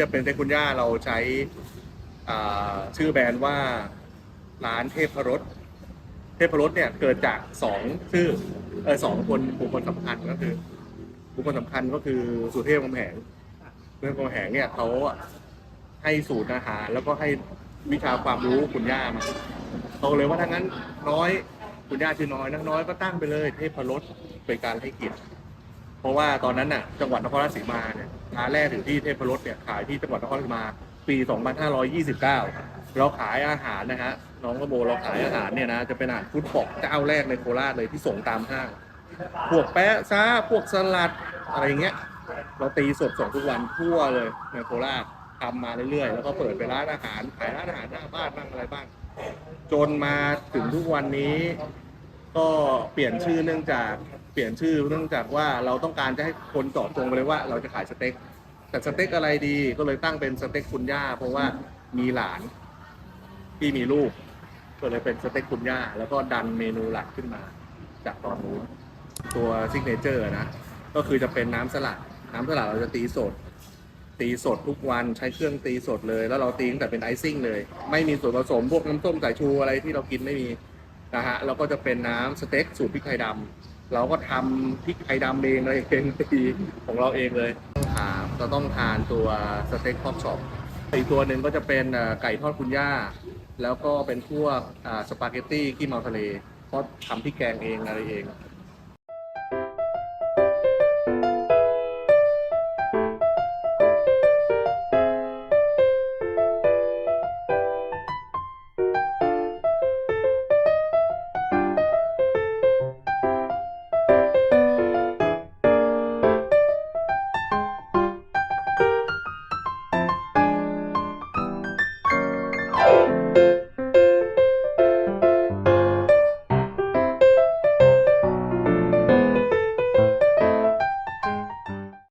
จะเป็นเทคุณย่าเราใช้ชื่อแบรนด์ว่าร้านเทพรสเทพรสเนี่ยเกิดจากสองชื่อเออสองคนบุคคลสำคัญก็คือ บุคคลสำคัญก็คือสุเทพคำแหงสุเทพคำแหงเนี่ยเขาให้สูตรอาหารแล้วก็ให้วิชาความรู้คุณย่ามาเขาเลยว่าถ้างั้นน้อยคุณย่าชื่อน้อยนักน้อยก็ตั้งไปเลยเทพรสเป็นการให้เกียรติ เพราะว่าตอนนั้นน่ะจังหวัดนครราชสีมาเนี่ยร้านแรกถึงที่เทพรสเนี่ยขายที่จังหวัดนครราชสีมาปี 2529 เราขายอาหารนะฮะน้องกระโบเราขายอาหารเนี่ยนะจะเป็นอาหารฟุตบอกเจ้าแรกในโคราชเลยที่ส่งตามห้างพวกแปะซ่าพวกสลัดอะไรเงี้ยเราตีสดส่งทุกวันทั่วเลยในโคราชทำมาเรื่อยๆ แล้วก็เปิดไปร้านอาหารขายร้านอาหารหน้าบ้านบ้างอะไรบ้าง จนมาถึงทุกวันนี้ ก็เปลี่ยนชื่อเนื่องจากเปลี่ยนชื่อเนื่องจากว่าเราต้องการจะให้คนเจาะจงไปเลยว่าเราจะขายสเต็ก แต่สเต็กอะไรดีก็เลยตั้งเป็นสเต็กคุณย่า เพราะว่ามีหลานที่มีลูก ก็เลยเป็นสเต็กคุณย่า แล้วก็ดันเมนูหลักขึ้นมา จากตอนนู้นตัวซิกเนเจอร์นะ ก็คือจะเป็นน้ำสลัด น้ำสลัดเราจะตีสด ตีสดทุกวันใช้เครื่องตีสดเลย แล้วเราตีตั้งแต่เป็นไอซิ่งเลย ไม่มีส่วนผสมพวกน้ำส้มสายชูอะไรที่เรากินไม่มี นะฮะแล้วก็จะเป็นน้ำสเต็กสูตรพริกไทยดำเราก็ทำพริกไทยดำเองเลยเองตีของเราเองเลยต้องทานเราต้องทานตัวสเต็กพอปช็อปอีกตัวหนึ่งก็จะเป็นไก่ทอดคุณย่า แล้วก็เป็นพวกสปาเกตตี้ขี้เมาทะเลเพราะทำพริกแกงเองอะไรเอง